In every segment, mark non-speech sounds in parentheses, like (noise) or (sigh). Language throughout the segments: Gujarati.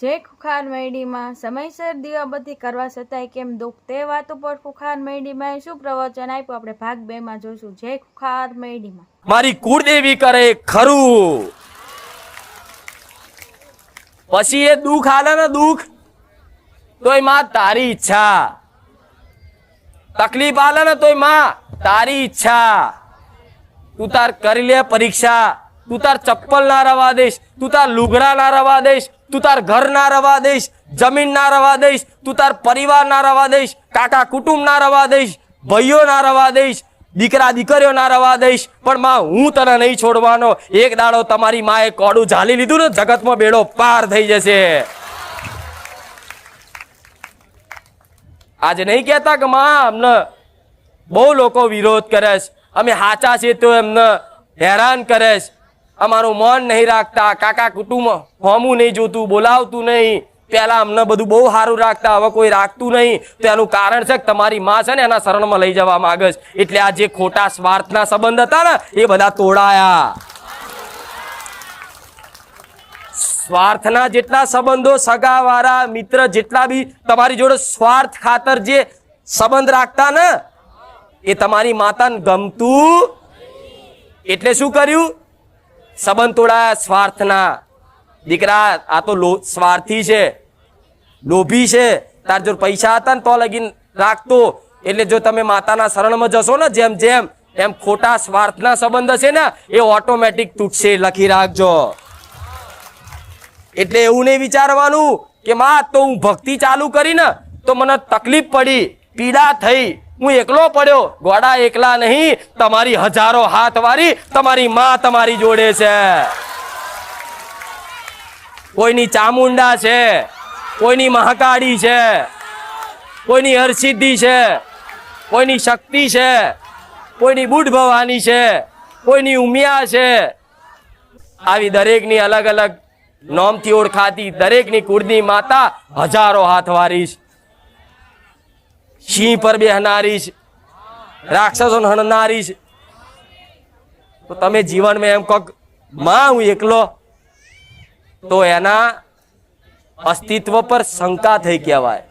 જે ખુખાર મૈડીમાં સમયસર દીવાબત્તી કરવા છતાંય કેમ દુઃખ? તે વાત ઉપર ખુખાર મૈડીમાં શું પ્રવચન આપ્યું? આપણે ભાગ બે માં જોઈશું. જે ખુખાર મૈડીમાં મારી કુળદેવી કરે ખરું. પછી એ દુઃખ આલે ને દુઃખ, તોયમાં તારી ઈચ્છા. તકલીફ આલે ને તોયમાં તારી ઈચ્છા. તું તાર કરી લે પરીક્ષા. તું તાર ચપ્પલ ના રવા દઈશ. તું તાર લુગડા ના રવા દઈશ. તું તાર ઘર ના રવા દઈશ, જમીન ના રવા દઈશ, તું તાર પરિવાર ના રવા દઈશ, કાકા કુટુંબ ના રવા દઈશ, ભાઈઓ ના રવા દઈશ, દીકરા દીકરીઓ ના રવા દઈશ. પણ માં, હું તને નહીં છોડવાનો. એક દાડો તમારી માએ કોડું ઝાલી લીધું ને, જગતમાં બેડો પાર થઈ જશે. આજે નહીં કહેતા કે માં, અમને બહુ લોકો વિરોધ કરે છે. અમે હાચા છીએ તો એમને હેરાન કરે છે. અમારું મન નહીં રાખતા, કાકા કુટુંબ હોમું નહીં જોતું, બોલાવતું નહીં. પહેલાં અમને બધું બહુ સારું રાખતા, હવે કોઈ રાખતું નહીં. તો એનું કારણ છે કે તમારી માં છે ને એના શરણમાં લઈ જવા માગે છે. એટલે આ જે ખોટા સ્વાર્થના સંબંધ હતા ને, એ બધા તોડાયા. સ્વાર્થના જેટલા સંબંધો સગાવાળા, મિત્ર જેટલા બી તમારી જોડે સ્વાર્થ ખાતર જે સંબંધ રાખતા ને, એ તમારી માતાને ગમતું એટલે શું કર્યું? સંબંધ તોડાયા સ્વાર્થના દીકરા, આ તો લો સ્વાર્થી છે, લોભી છે. તાર જો પૈસા હતા ને તો લગીન રાખતો. એટલે જો તમે માતાના શરણમાં જશો ને જેમ જેમ, એમ ખોટા સ્વાર્થના સંબંધ હશે ને, એ ઓટોમેટિક તૂટશે. લખી રાખજો. એટલે એવું નહીં વિચારવાનું કે, માં, તો હું ભક્તિ ચાલુ કરી ને, તો મને તકલીફ પડી, પીડા થઈ. હું એકલો પડ્યો. ગોડા એકલા નહીં. તમારી હજારો હાથ વાળી તમારી માં તમારી જોડે છે. કોઈની ચામુંડા છે, કોઈની મહાકાળી છે, કોઈની હરસિદ્ધિ છે, કોઈની શક્તિ છે, કોઈની બુઢ ભવાની છે, કોઈની ઉમિયા છે. આવી દરેકની અલગ અલગ નોમથી ઓળખાતી દરેકની કુળની માતા હજારો હાથ વારીશ સિંહ પર બેહનારીશ રાક્ષસો હણનારીશ તો તમે જીવનમાં એમ કહો કે, માં હું એકલો. તો એના અસ્તિત્વ પર શંકા થઈ કહેવાય.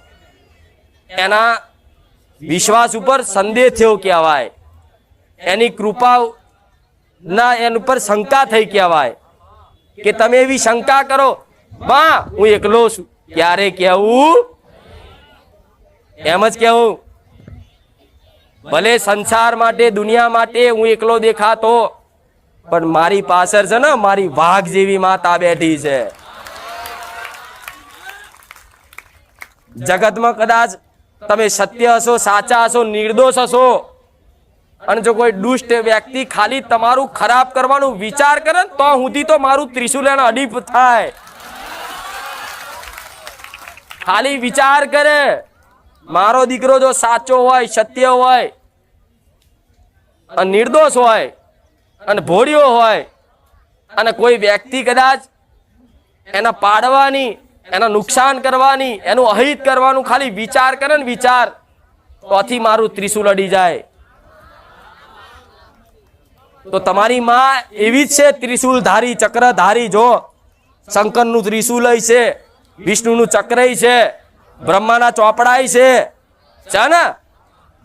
એના વિશ્વાસ ઉપર સંદેહ થયો કહેવાય. એની કૃપા ના એન ઉપર શંકા થઈ કહેવાય. કે તમે એવી શંકા કરો માં હું એકલો છું. ક્યારે કહેવું? એમ જ કહેવું. ભલે સંસાર માટે, દુનિયા માટે હું એકલો દેખાતો, પણ મારી પાછળ છે ને, મારી વાઘ જેવી માતા બેઠી છે. જગતમાં કદાચ તમે સત્ય હશો, સાચા હશો, નિર્દોષ હશો, અને જો કોઈ દુષ્ટ વ્યક્તિ ખાલી તમારું ખરાબ કરવાનું વિચાર કરે તો સુધી તો મારું ત્રિશુલ એને અડીપ થાય. ખાલી વિચાર કરે. મારો દીકરો જો સાચો હોય, સત્ય હોય, અને નિર્દોષ હોય, અને ભોળ્યો હોય, અને કોઈ વ્યક્તિ કદાચ એના પાડવાની, એના નુકસાન કરવાની, એનું અહિત કરવાનું ખાલી વિચાર કરે ને વિચાર, તોથી મારું ત્રિશુલ અડી જાય. તો તમારી માં એવી જ છે ત્રિશુલ ધારી ચક્ર ધારી જો, શંકરનું ત્રિશુલય છે, વિષ્ણુનું ચક્રય છે બ્રહ્માના ચોપડાય છે. છે ને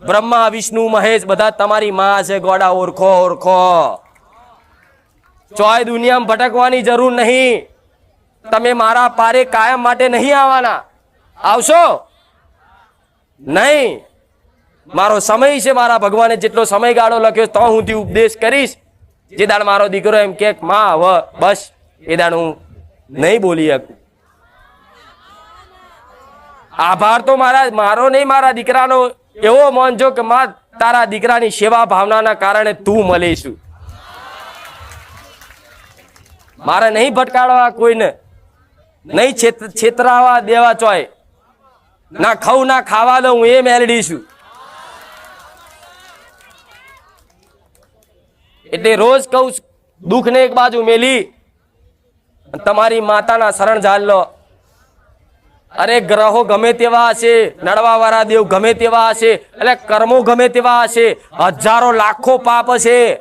બ્રહ્મા, વિષ્ણુ, મહેશ, બધા તમારી માં છે. ગોડા ઓળખો ઓળખો ચોય દુનિયામાં ભટકવાની જરૂર નહીં. તમે મારા પારે કાયમ માટે નહીં આવવાના. આવશો? નહીં. મારો સમય છે મારા ભગવાને જેટલો સમયગાળો લખ્યો તો હું તે ઉપદેશ કરીશ. જે દાડ મારો દીકરો એમ કે, માં હવે બસ. એ દાડ હું નહીં બોલી શકું. આભાર તો મારા મારો નહીં, મારા દીકરાનો. એવો માનજો કે માં, તારા દીકરાની સેવા ભાવનાના કારણે તું મળીશું મારે નહીં ભટકાડવા કોઈને. નહીં છેત- છેતરાવા દેવા ચોય. ના ખાઉં, ના ખાવા દઉં, એ મેલડી છું. એટલે રોજ કહું દુઃખને એક બાજુ મેલી તમારી માતાના શરણ ઝાલ લો. અરે ગ્રહો ગમે તેવા હશે, નડવાવાળા દેવ ગમે તેવા હશે, એટલે કર્મો ગમે તેવા હશે, હજારો લાખો પાપ હશે.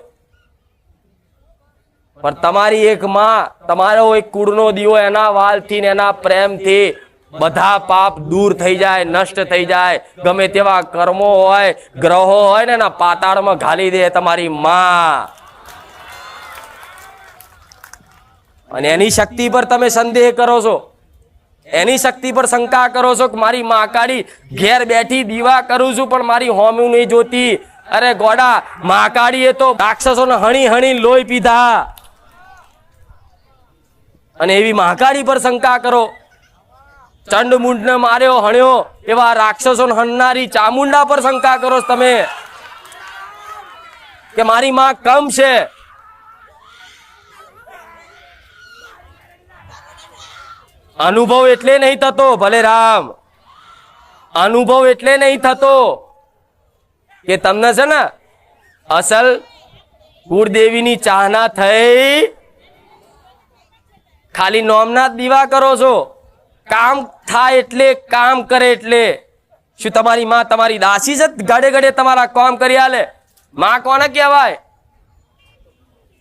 પણ તમારી એક માં, તમારો એક કુળનો દીવો એના વાલથી ને એના પ્રેમથી બધા પાપ દૂર થઈ જાય, નષ્ટ થઈ જાય. ગમે તેવા કર્મો હોય, ગ્રહો હોય ને એના પાતાળમાં ઘાલી દે તમારી માં. અને એની શક્તિ પર તમે સંદેહ કરો છો. એની શક્તિ પર શંકા કરો છો કે મારી મહાકાળી ઘેર બેઠી દીવા કરું છું, પણ મારી હોમ્યું નહીં જોતી. અરે ગોડા મહાકાળીએ તો રાક્ષસોને હણી હણી લોહી પીધા. અને એવી મહાકાળી પર શંકા કરો. ચંડ ને માર્યો, હણ્યો, એવા રાક્ષસોને હણનારી ચામુંડા પર શંકા કરો તમે. કે મારી માં કમ છે. અનુભવ એટલે નહીં થતો, ભલે રામ. અનુભવ એટલે નહીં થતો કે તમને છે ને અસલ કુળદેવીની ચાહના થઈ. ખાલી નોમના જ દીવા કરો છો. કામ થાય એટલે કામ કરે એટલે. શું તમારી માં તમારી દાસી છે? ઘડે ઘડે તમારા કામ કરી આલે. માં કોને કહેવાય?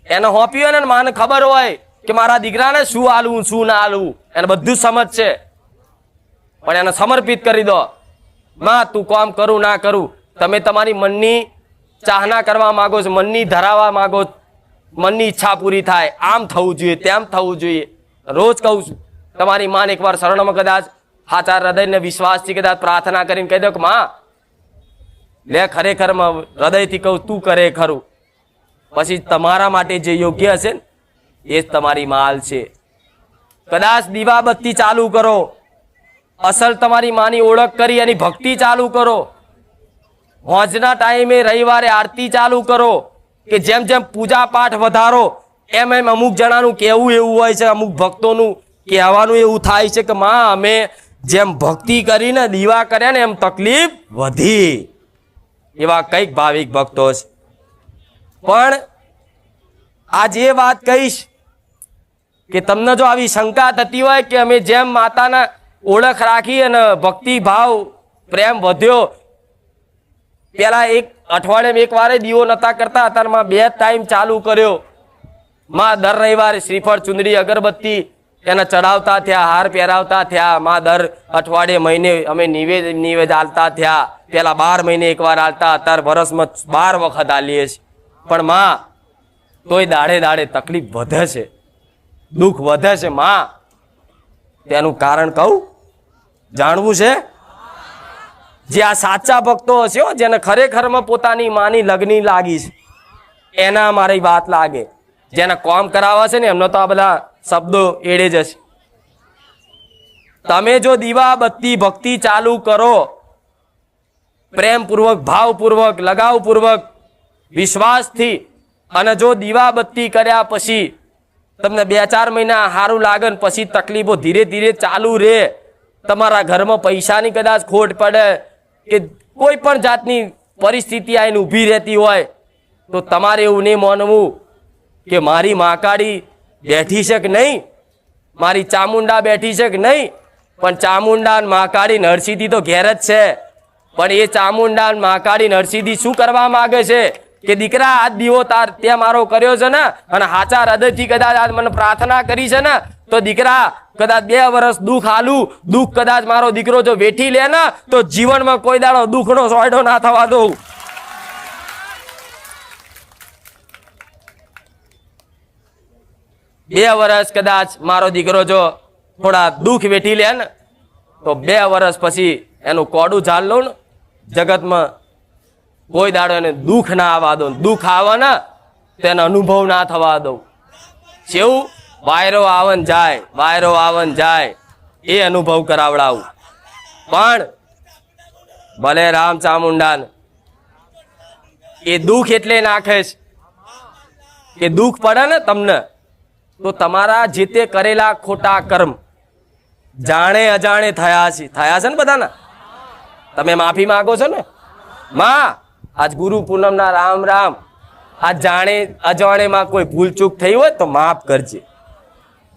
એને હોપી હોય ને, માને ખબર હોય. કે મારા દીકરાને શું આલવું, શું ના આલવું? એને બધું સમજ છે. પણ એને સમર્પિત કરી દો. માં, તું કામ કરું, ના કરું. તમે તમારી મનની ચાહના કરવા માંગો છો, મનની ધરાવવા માંગો. મનની ઈચ્છા પૂરી થાય. આમ થવું જોઈએ, તેમ થવું જોઈએ. રોજ કહું છું, તમારી માન એકવાર શરણમાં કદાચ હાચાર હૃદયને વિશ્વાસથી કદાચ પ્રાર્થના કરીને કહી દો કે, માં, લે ખરેખરમાં હૃદયથી કહું, તું કરે ખરું. પછી તમારા માટે જે યોગ્ય હશે ને એ જ તમારી માલ છે. કદાચ દીવાબત્તી ચાલુ કરો. અસલ તમારી માની ઓળખ કરી એની ભક્તિ ચાલુ કરો. હોજના ટાઈમે રવિવારે આરતી ચાલુ કરો કે જેમ જેમ પૂજા પાઠ વધારો, એમ એમ અમુક જણાનું કહેવું એવું હોય છે, અમુક ભક્તોનું કહેવાનું એવું થાય છે કે, માં, અમે જેમ ભક્તિ કરીને દીવા કર્યા ને એમ તકલીફ વધી. એવા કંઈક ભાવિક ભક્તો છે. પણ આજ એ વાત કહીશ કે તમને જો આવી શંકા થતી હોય કે અમે જેમ માતાના ઓળખ રાખી અને ભક્તિ ભાવ પ્રેમ વધ્યો, પેલા એક અઠવાડિયામાં એક વારે દીવો નતા કરતા, અત્યારમાં બે ટાઈમ ચાલુ કર્યો. માં દર રવિવારે શ્રીફળ, ચુંદડી, અગરબત્તી એને ચડાવતા થયા, હાર પહેરાવતા થયા. માં દર અઠવાડિયે મહિને અમે નિવેદ નિવેદ આલતા થયા. પેલા બાર મહિને એકવાર આલતા, અત્યારે વરસમાં બાર વખત આલીએ છીએ. પણ માં તોય દાડે દાડે તકલીફ વધે છે. દુઃખ વધે છે, માં. તેનું કારણ કહું? જાણવું છે? જે આ સાચા ભક્તો હશે જેને ખરેખરમાં પોતાની માની લગ્ની લાગી છે, એના મારી વાત લાગે. જેને કોમ કરાવવા છે ને, એમનો તો આ બધા શબ્દો એડે જશે તમે જો દીવા બત્તી ભક્તિ ચાલુ કરો, પ્રેમપૂર્વક, ભાવપૂર્વક, લગાવપૂર્વક, વિશ્વાસથી અને જો દીવા બત્તી કર્યા પછી તમને બે ચાર મહિના સારું લાગે ને પછી તકલીફો ધીરે ધીરે ચાલુ રહે. તમારા ઘરમાં પૈસાની કદાચ ખોટ પડે કે કોઈ પણ જાતની પરિસ્થિતિ આવીને ઊભી રહેતી હોય, તો તમારે એવું નહીં માનવું કે મારી મહાકાળી બેઠી છે કે નહીં? મારી ચામુંડા બેઠી છે કે નહીં? પણ ચામુંડા અને મહાકાળી નરસિંહથી તો ઘેર જ છે. પણ એ ચામુંડા અને મહાકાળી નરસિંહથી શું કરવા માગે છે? કે દીકરા આ દીવો તાર તે મારો કર્યો છે ને, અને હાચા હૃદયથી કદાચ આજ મને પ્રાર્થના કરી છે ને, તો દીકરા, કદાચ બે વર્ષ દુઃખ આલું, દુઃખ કદાચ મારો દીકરો જો વેઠી લે ને, તો જીવનમાં કોઈ દાડો દુઃખનો સોયડો ના થવા દઉં. બે વર્ષ કદાચ મારો દીકરો જો થોડા દુઃખ વેઠી લે ને, તો બે વર્ષ પછી એનું કોડું ઝાલ લઉં ને, જગતમાં કોઈ દાડો એને દુઃખ ના આવવા દઉં, દુઃખ આવે ને તેને અનુભવ ના થવા દઉં. જેવું વાયરો આવન જાય, વાયરો આવન જાય, એ અનુભવ કરાવડાવું. પણ ભલે રામ ચામુંડાને, એ દુઃખ એટલે નાખે છે. કે દુઃખ પડે ને તમને, તો તમારા જે તે કરેલા ખોટા કર્મ જાણે અજાણે થયા છે. થયા છે ને બધાના? તમે માફી માંગો છો ને? માં આજ ગુરુ પૂનમના રામ રામ. આ જાણે, અજાણેમાં કોઈ ભૂલચૂક થઈ હોય તો માફ કરજે.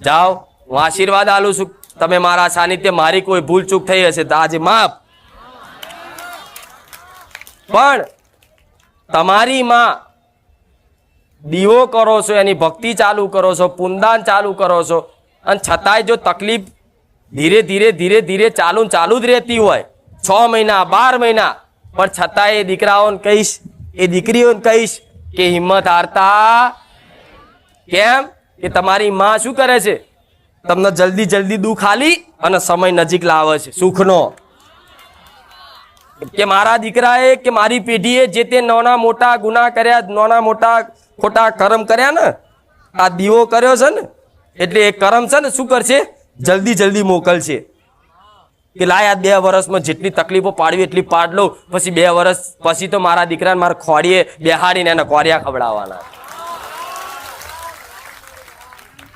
જાઓ, હું આશીર્વાદ આલું છું. તમે મારા સાનિધ્ય મારી કોઈ ભૂલચૂક થઈ હશે તો આજે માફ. પણ તમારી માં દીવો કરો છો, એની ભક્તિ ચાલુ કરો છો, પુનદાન ચાલુ કરો છો. અને છતાંય જો તકલીફ ધીરે ધીરે ધીરે ધીરે ચાલુ ચાલુ જ રહેતી હોય, છ મહિના, બાર મહિના પણ છતાંય એ દીકરાઓને કહીશ, એ દીકરીઓને કહીશ કે હિંમત હારતા. કેમ? કે તમારી માં શું કરે છે? તમને જલ્દી જલ્દી દુઃખ આલી અને સમય નજીક લાવે છે, સુખનો. કે મારા દીકરાએ કે મારી પેઢીએ જે તે નાના મોટા ગુના કર્યા, નાના મોટા ખોટા કર્મ કર્યા ને, આ દીવો કર્યો છે ને, એટલે એ કર્મ છે ને શું કરશે? જલ્દી જલ્દી મોકલશે. કે લાય આ બે વર્ષમાં જેટલી તકલીફો પાડવી એટલી પાડ લઉં. પછી બે વર્ષ પછી તો મારા દીકરાને મારા ખોડીએ, બેહાડીને એને કોરિયા ખવડાવવાના.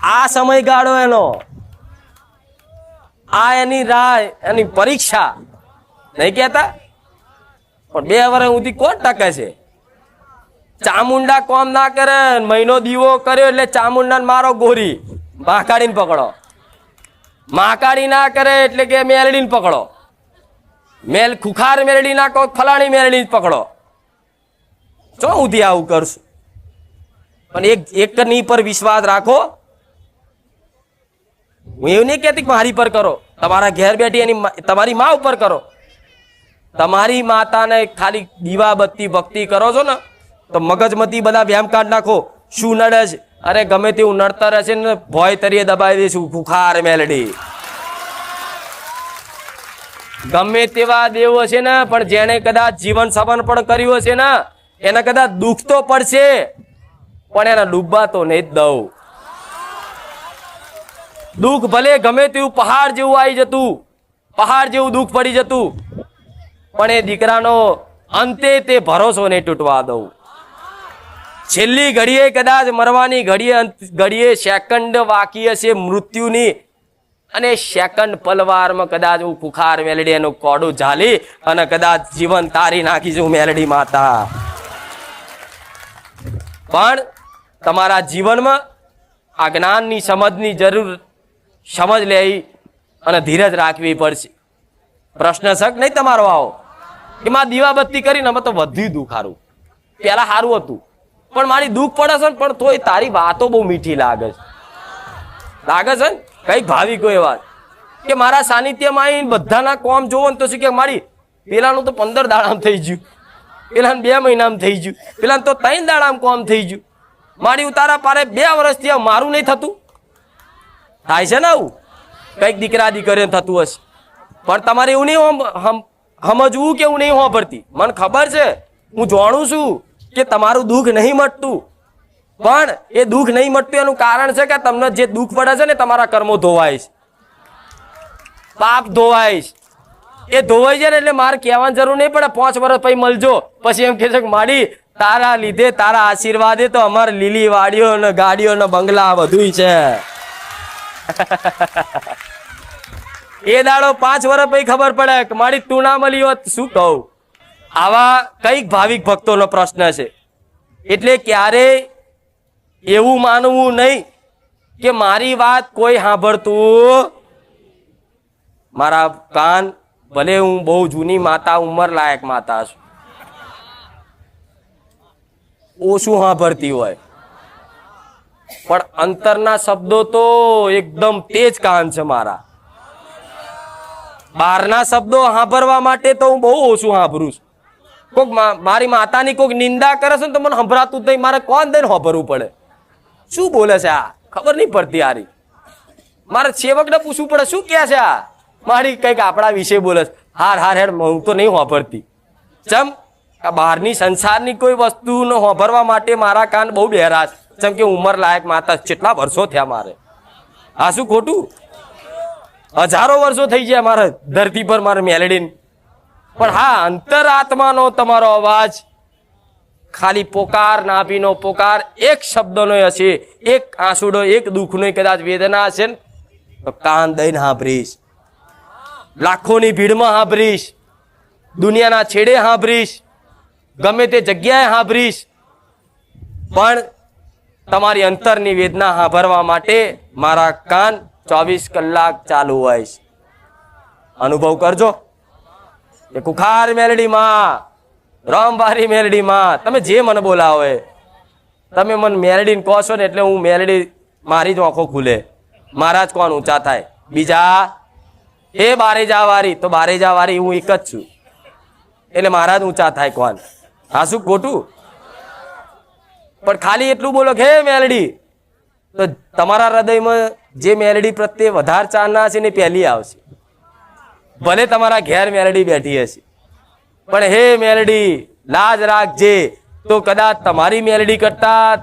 આ સમયગાળો એનો. આ એની રાહ એની પરીક્ષા. નહીં કહેતા? પણ બે વર્ષ સુધી કોણ ટકે છે? ચામુંડા કોમ ના કરે, મહિનો દીવો કર્યો એટલે ચામુંડા મારો ગોરી. માકાડીને પકડો. માકાડી ના કરે એટલે કે મેલડીને પકડો. મેલ ખુખાર મેલડી ના કહો ફલાણી મેલડી પકડો. ચો ઉધી આવું કરશું. પણ એક એકની પર વિશ્વાસ રાખો. હું એવું નહીં કહેતી મારી પર કરો. તમારા ઘેર બેઠી એની તમારી મા ઉપર કરો. તમારી માતાને ખાલી દીવા બત્તી ભક્તિ કરો છો ને, તો મગજમતી બધા વ્યાયામ કાઢ નાખો. શું નડે છે? અરે ગમે તેવું નડતર હશે ને ભોય તરીએ દબાવી દઈશું ખુખાર મેલડી. ગમે તેવા દેવો છે ને, પણ જેણે કદાચ જીવન સમર્પણ કર્યું હશે ને, એને કદાચ દુઃખ તો પડશે, પણ એને ડૂબવા તો નહીં દઉં. દુઃખ ભલે ગમે તેવું પહાડ જેવું આવી જતું, પહાડ જેવું દુઃખ પડી જતું, પણ એ દીકરાનો અંતે તે ભરોસો નહીં તૂટવા દઉં. છેલ્લી ઘડીએ કદાચ મરવાની ઘડીએ ઘડીએ સેકન્ડ બાકી હશે મૃત્યુની. અને સેકન્ડ પલવારમાં કદાચ હું ખુખાર મેલડી એનું કોડું ઝાલી અને કદાચ જીવન તારી નાખીશું મેલડી માતા. પણ તમારા જીવનમાં આ જ્ઞાનની, સમજની જરૂર સમજ લેવી અને ધીરજ રાખવી પડશે. પ્રશ્ન શક નહીં તમારો આવો? એમાં દીવાબત્તી કરીને અમે તો વધ્યું દુખારું. પહેલાં સારું હતું. પણ મારી દુઃખ પડે છે ને, પણ તોય તારી વાતો બહુ મીઠી લાગે છે. લાગે છે ને? કઈ ભાવિકો એ વાત. કે મારા સાનિધ્યમાં આવીને બધાના કોમ જોવો ને તો શું કે મારી, પેલાનું તો પંદર દાડામ થઈ ગયું. પેલાને બે મહિનામાં થઈ ગયું. પેલાને તો ત્રણ દાડામ કોમ થઈ ગયું. મારી ઉતારા પારે બે વર્ષથી મારું નહીં થતું. થાય છે ને આવું? કંઈક દીકરા દીકરીને થતું હશે. પણ તમારે એવું નહીં સમજવું કે હું નહીં હોભરતી મને ખબર છે. હું જાણું છું. કે તમારું દુઃખ નહીં મટતું. પણ એ દુઃખ નહીં મટતું એનું કારણ છે કે તમને જે દુઃખ પડે છે ને તમારા કર્મો ધોવાય છે. પાપ ધોવાય છે. એ ધોવાઈ જાય ને એટલે મારે કહેવાની જરૂર નહીં પડે. પાંચ વર્ષ પછી મળજો. પછી એમ કહે છે કે માડી, તારા લીધે તારા આશીર્વાદે તો અમારે લીલી વાડીઓ ને ગાડીઓ ને બંગલા બધું છે. (laughs) એ દાડો પાંચ વર્ષ પછી ખબર પડે કે મારી તું ના મળી હોત શું કહું? આવા કંઈક ભાવિક ભક્તોનો પ્રશ્ન છે. એટલે ક્યારે એવું માનવું નહીં કે મારી વાત કોઈ સાંભળતું. મારા કાન, ભલે હું બહુ જૂની માતા, ઉંમર લાયક માતા છું. ઓછું સાંભળતી હોય? પણ અંતરના શબ્દો તો એકદમ તેજ કાન છે મારા. બહારના શબ્દો સાંભળવા માટે તો હું બહુ ઓછું સાંભળું છું. કોક મારી માતાની કોઈક નિંદા કરે છે ને તો મને સંભળાતું જ નહીં. મારે કોણ દઈને હોભરવું પડે? શું બોલે છે આ? ખબર નહીં પડતી આરી. મારે સેવકને પૂછવું પડે, શું કહે છે આ? મારી કંઈક આપણા વિશે બોલે છે. હાર હાર હેડ હું તો નહીં હોભરતી. ચમ, આ બહારની સંસારની કોઈ વસ્તુનો હોભરવા માટે મારા કાન બહુ બહેરા છે. ચમ કે ઉંમર લાયક માતા કેટલા વર્ષો થયા મારે. આ શું ખોટું? હજારો વર્ષો થઈ ગયા મારે ધરતી પર મારે મેલડીને. પણ હા, અંતરાત્માનો તમારો અવાજ, ખાલી પોકાર, નાભીનો પોકાર, એક શબ્દનો હશે. એક આંસુડો, એક દુઃખનો કદાચ વેદના હશે ને? તો કાન દઈને હાંભરીશ. લાખોની ભીડમાં હાંભરીશ. દુનિયાના છેડે હાંભરીશ. ગમે તે જગ્યાએ હાંભરીશ. પણ તમારી અંતરની વેદના સાંભળવા માટે મારા કાન ચોવીસ કલાક ચાલુ હોય અનુભવ કરજો. એ કુખાર મેલડી માં રામબારી તમે જે મને બોલાવો એ તમે મને મેલડીને કહો છો ને એટલે હું મેલડી મારી જ આંખો ખુલે. મારા જ કોણ ઊંચા થાય? બીજા? એ બારે જા વારી તો બારે જા વારી હું એક જ છું. એટલે મારા જ ઊંચા થાય કોણ? હા શું ખોટું? પણ ખાલી એટલું બોલો કે મેલડી. તો તમારા હૃદયમાં જે મેલડી પ્રત્યે વધારે ચાહના છે ને પહેલી આવશે. ભલે તમારા ઘેર મેલડી બેઠી હશે. પણ હે મેલડી, લાજ રાખજે. તો કદાચ તમારી મેલડી કરતા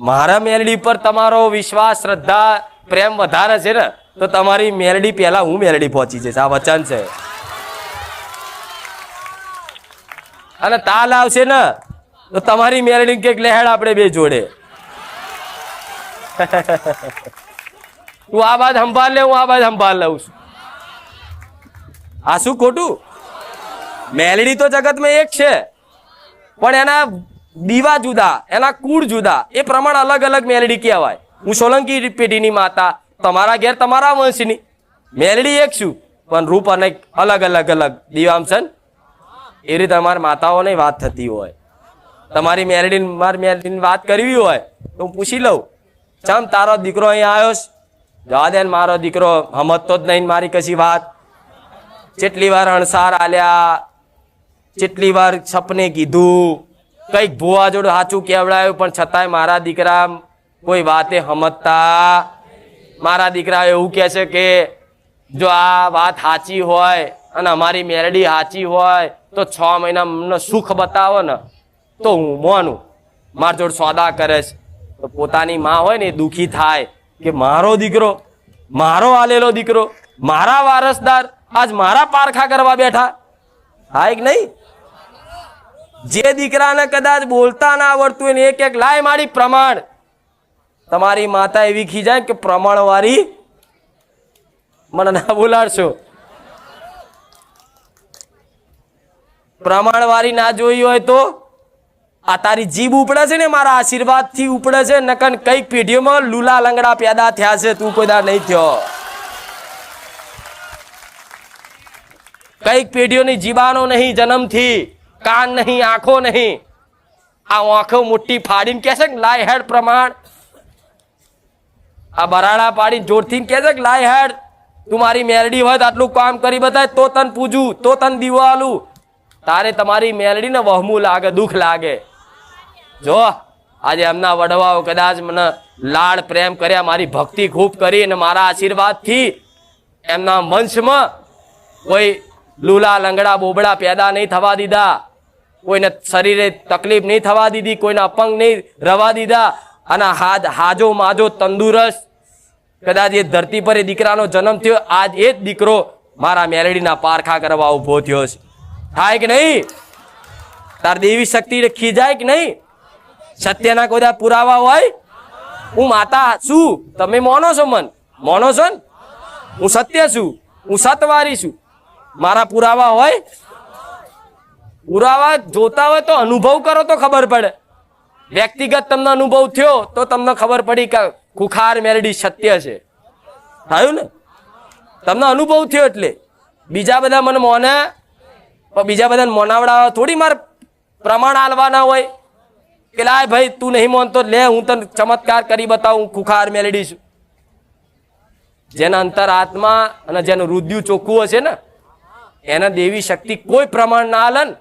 મારા મેલડી પર તમારો વિશ્વાસ, શ્રદ્ધા, પ્રેમ વધારે છે ને, તો તમારી મેલડી પહેલા હું મેલડી પહોંચી જઈશ. આ વચન છે. અને તાલ આવશે ને, તો તમારી મેલડી કંઈક લહેડ આપણે બે જોડે. તું આ બાદ સંભાળ લે, હું આ બાદ સંભાળ લઉં છું. આ શું ખોટું? મેલડી તો જગતમાં એક છે, પણ એના દીવા જુદા, એના કુળ જુદા, એ પ્રમાણ અલગ અલગ મેલડી કહેવાય. હું સોલંકી પેઢીની માતા, તમારા ઘેર તમારા વંશની. મેલડી એક છું, પણ રૂપ અને અલગ અલગ અલગ. દીવામસન એ રીતે અમારી માતાઓની વાત થતી હોય. તમારી મેલડી મારી મેલડીની વાત કરવી હોય, તો હું પૂછી લઉં. ચમ તારો દીકરો અહીંયા આવ્યો જવા દે મારો દીકરો સમજતો જ નહીં મારી કશી વાત. જેટલી વાર અણસાર આલ્યા, જેટલી વાર સપને કીધું, કંઈક ભુવા જોડે સાચું કેવડાયું, પણ છતાંય મારા દીકરા કોઈ વાતે સમજતા મારા દીકરા એવું કહે છે કે, જો આ વાત સાચી હોય અને અમારી મેરડી સાચી હોય, તો છ મહિના મને સુખ બતાવો ને, તો હું મોનું માર જોડે સોદા કરે છે. તો પોતાની માં હોય ને દુઃખી થાય કે મારો દીકરો, મારો આલેલો દીકરો, મારા વારસદાર આજ મારા પારખા કરવા બેઠા. હા એક નહીં? જે દીકરાને કદાચ બોલતા ના આવડતું હોય ને એક એક લાય મારી પ્રમાણ. તમારી માતા એવી ખીજાય કે પ્રમાણવાળી મને ના બોલાડશો. પ્રમાણવાળી ના જોઈ હોય તો આ તારી જીભ ઉપડે છે ને, મારા આશીર્વાદથી ઉપડે છે. નકન કંઈક પેઢીઓમાં લુલા લંગડા પેદા થયા છે તું કોઈ નહીં થયો. કંઈક પેઢીઓની જીબાનો નહીં, જન્મથી કાન નહીં, આંખો નહીં. આ આંખો મોટી ફાડીને કહેશે કે લાય હેડ પ્રમાણ. આ બરાડા પાડીને જોરથી કહેશે કે લાય હેડ તું મારી મેલડી હોય તો આટલું કામ કરી બતાય, તો તન પૂજું, તો તન દીવો આલું. તારે તમારી મેલડીને વહમું લાગે, દુઃખ લાગે. જો, આજે એમના વડવાઓ કદાચ મને લાડ પ્રેમ કર્યા, મારી ભક્તિ ખૂબ કરી અને મારા આશીર્વાદથી એમના વંશમાં કોઈ લૂલા લંગડા બોબડા પેદા નહીં થવા દીધા. કોઈને શરીરે તકલીફ નહીં થવા દીધી, કોઈને અપંગ નહીં રવા દીધા. અને હાજ હાજો માજો તંદુરસ્ત. કદાચ એ ધરતી પર એ દીકરાનો જન્મ થયો, આજ એ જ દીકરો મારા મેલડીના પારખા કરવા ઊભો થયો છે. થાય કે નહીં? તાર દેવી શક્તિ ખીજાય કે નહીં? સત્યના કોઈ પુરાવા હોય? હું માતા છું. તમે મોનો છો મન. મોનો છો હું સત્ય છું. હું સતવારી છું. મારા પુરાવા હોય? પુરાવા જોતા હોય તો અનુભવ કરો તો ખબર પડે. વ્યક્તિગત તમને અનુભવ થયો તો તમને ખબર પડી કે ખુખાર મેરડી સત્ય છે. થયું ને? તમને અનુભવ થયો એટલે. બીજા બધા મને મોને બીજા બધાને મોનાવડાવવા થોડી મારે પ્રમાણ આલવાના હોય. કે લાય ભાઈ, તું નહીં માનતો લે, હું તને ચમત્કાર કરી બતાવું ખુખાર મેલડી છું. જેના અંતર આત્મા અને જેનું રુદ્યુ ચોખ્ખું હશે ને એના દેવી શક્તિ કોઈ પ્રમાણ ના આલે ને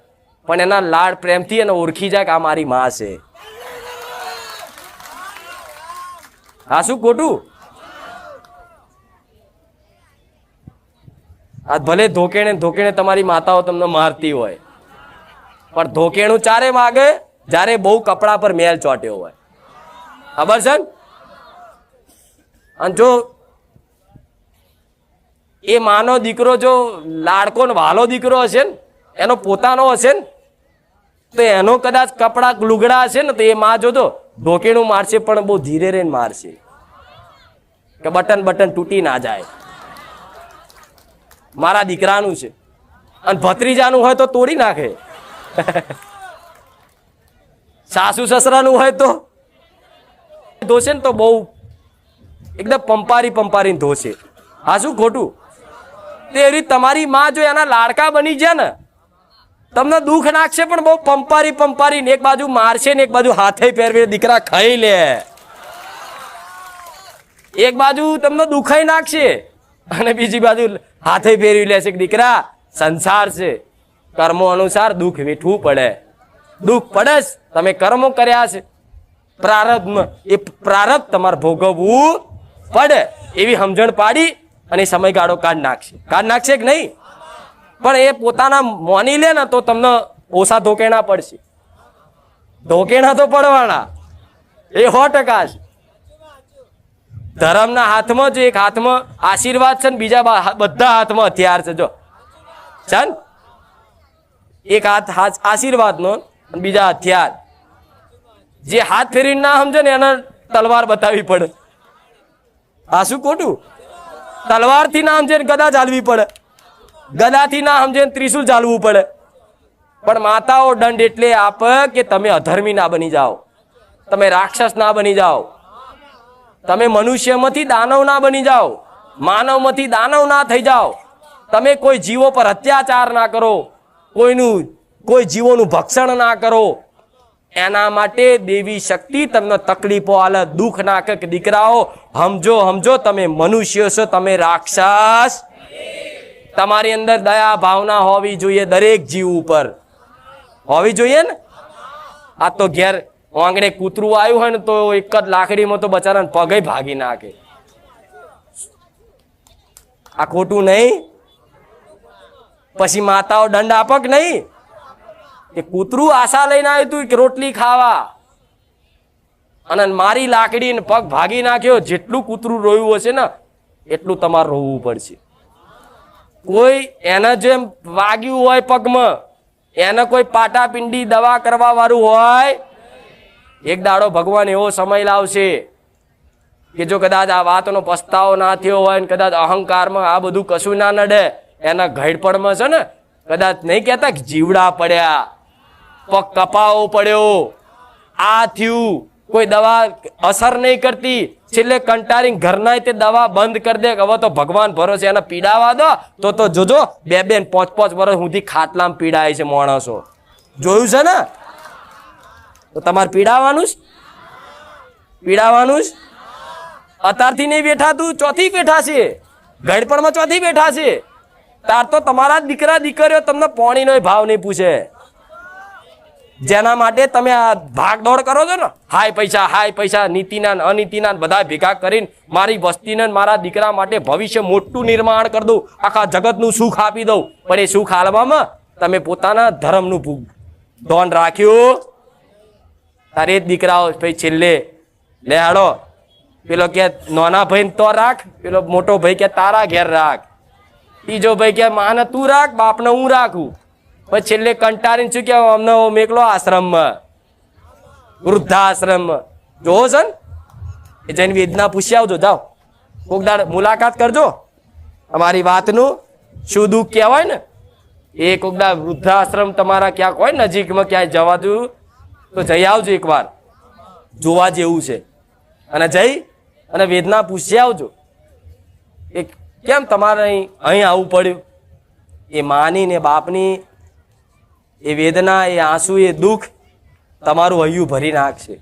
પણ એના લાડ પ્રેમથી એને ઓળખી જાય કે આ મારી માં છે. આ શું ખોટું? આ ભલે ધોકેણે ધોકેણે તમારી માતાઓ તમને મારતી હોય, પણ ધોકેણું ચારે માગે જ્યારે બહુ કપડા પર મેલ ચોટ્યો હોય. ખબર છે અને જો એ માનો દીકરો જો લાડકો વાલો દીકરો હશે ને, એનો પોતાનો હશે ને, તો એનો કદાચ કપડા લુગડા હશે ને, તો એ માં જોતો ઢોકેણું મારશે પણ બહુ ધીરે રહીને મારશે. કે બટન બટન તૂટી ના જાય. મારા દીકરાનું છે. અને ભત્રીજાનું હોય તો તોડી નાખે. સાસુ સસરાનું હોય તો ધોશે ને તો બહુ એકદમ પંપારી પંપારીને ધોશે. હા, શું ખોટું? તે એવી તમારી માં જો એના લાડકા બની જાય ને, તમને દુઃખ નાખશે પણ બહુ પંપારી પંપારી ને એક બાજુ મારશે ને એક બાજુ હાથે પહેરવી દીકરા ખાઈ લે. એક બાજુ તમને દુખાઈ નાખશે અને બીજી બાજુ હાથે પહેરવી લેશે કે દીકરા, સંસાર છે. કર્મો અનુસાર દુઃખ વેઠવું પડે. દુઃખ પડે તમે કર્મો કર્યા છે. પ્રારબ્ધમાં એ પ્રારબ્ધ તમારે ભોગવવું પડે. એવી સમજણ પાડી અને સમયગાળો કાઢ નાખશે. કાઢ નાખશે કે નહીં? પણ એ પોતાના મોની લે ને તો તમને ઓછા ધોકેણા પડશે. ધોકેણા તો પડવાના. એ સો ટકા છે. ધર્મના હાથમાં જ એક હાથમાં આશીર્વાદ છે ને બીજા બધા હાથમાં હથિયાર છે, જો. છે? એક હાથ આશીર્વાદનો બીજા હથિયાર. જે હાથ ફેરીને ના સમજે ને એને તલવાર બતાવવી પડે. આ શું ખોટું? તલવારથી ના સમજે ગદા ચાલવી પડે. ગદાથી ના સમજે ત્રિશુલ ચાલવું પડે. પણ માતાઓ દંડ એટલે આપ કે તમે અધર્મી ના બની જાઓ. તમે રાક્ષસ ના બની જાઓ. તમે મનુષ્યમાંથી દાનવ ના બની જાઓ. માનવમાંથી દાનવ ના થઈ જાઓ. તમે કોઈ જીવો પર અત્યાચાર ના કરો. કોઈનું, કોઈ જીવોનું ભક્ષણ ના કરો. એના માટે દેવી શક્તિ તમને તકલીફો આલે, દુઃખ નાખે દીકરાઓ સમજો સમજો તમે મનુષ્ય છો, તમે રાક્ષસ. તમારી અંદર દયા ભાવના હોવી જોઈએ દરેક જીવ ઉપર. હોવી જોઈએ ને? આ તો ઘેર આંગણે કૂતરું આવ્યું હોય ને તો એક જ લાકડીમાં તો બચારાને પગે ભાગી નાખે. આ ખોટું નહીં. પછી માતાઓ દંડ આપક નહીં. એ કૂતરું આશા લઈને આવ્યું તું કે રોટલી ખાવા. અને મારી લાકડીને પગ ભાગી નાખ્યો, જેટલું કૂતરું રોયું હશે ને, એટલું તમારે રોવું પડશે. કોઈ એને જેમ વાગ્યું હોય પગમાં, એને કોઈ પાટાપિંડી દવા કરવા વાળું હોય, એક દાડો ભગવાન એવો સમય લાવશે કે જો કદાચ આ વાતનો પસ્તાવો ના થયો હોય ને કદાચ અહંકારમાં આ બધું કશું ના નડે, એના ઘડપણમાં છે ને, કદાચ નહીં કહેતા જીવડા પડ્યા. પગ કપાવો પડ્યો. આ થયું. કોઈ દવા અસર નહીં કરતી. છેલ્લે કંટાળી ઘરના તે દવા બંધ કરી દે. હવે તો ભગવાન ભરોસે. એને પીડાવા દો. તો તો જોજો, બે બેન પાંચ પાંચ વર્ષ સુધી ખાટલામાં પીડાય છે માણસો. જોયું છે ને? તો તમારે પીડાવાનું જ? પીડાવાનું જ? અત્યારથી નહીં બેઠા તું ચોથી બેઠા છે. ગળપણમાં ચોથી બેઠા છે. તાર તો તમારા દીકરા, દીકરીઓ તમને પાણીનો ભાવ નહીં પૂછે. જેના માટે તમે આ ભાગદોડ કરો છો ને, હાય પૈસા હાય પૈસા, નીતિના અનિતિના બધા ભેગા કરીને મારી વસ્તીને મારા દીકરા માટે ભવિષ્ય મોટું નિર્માણ કરી દઉં, આખા જગતનું સુખ આપી દઉં. પણ એ સુખ હાલવામાં તમે પોતાના ધર્મનું ભૂ- દોન રાખ્યું. તારે દીકરાઓ ભાઈ છેલ્લે, લે હાડો પેલો કે, નાના ભાઈ તો રાખ. પેલો મોટો ભાઈ કે, તારા ઘેર રાખ. ત્રીજો ભાઈ કે, માને તું રાખ, બાપને હું રાખું. પછી છેલ્લે કંટાળીને શું કહેવાય, અમને ઓ મેકલો આશ્રમમાં. વૃદ્ધાશ્રમમાં. જોવો છે ને? એ જઈને વેદના પૂછી આવજો, જાઓ. કોક દાડ મુલાકાત કરજો. અમારી વાતનું શું દુઃખ કહેવાય ને? એ કોક દાડ વૃદ્ધાશ્રમ તમારા ક્યાંક હોય નજીકમાં ક્યાંય જવા દઉં તો જઈ આવજો એકવાર. જોવા જેવું છે. અને જઈ અને વેદના પૂછી આવજો. એ કેમ તમારે અહીં અહીં આવવું પડ્યું? એ માની ને બાપની એ વેદના એ આંસુ એ દુઃખ તમારું હૈયું ભરી નાખશે.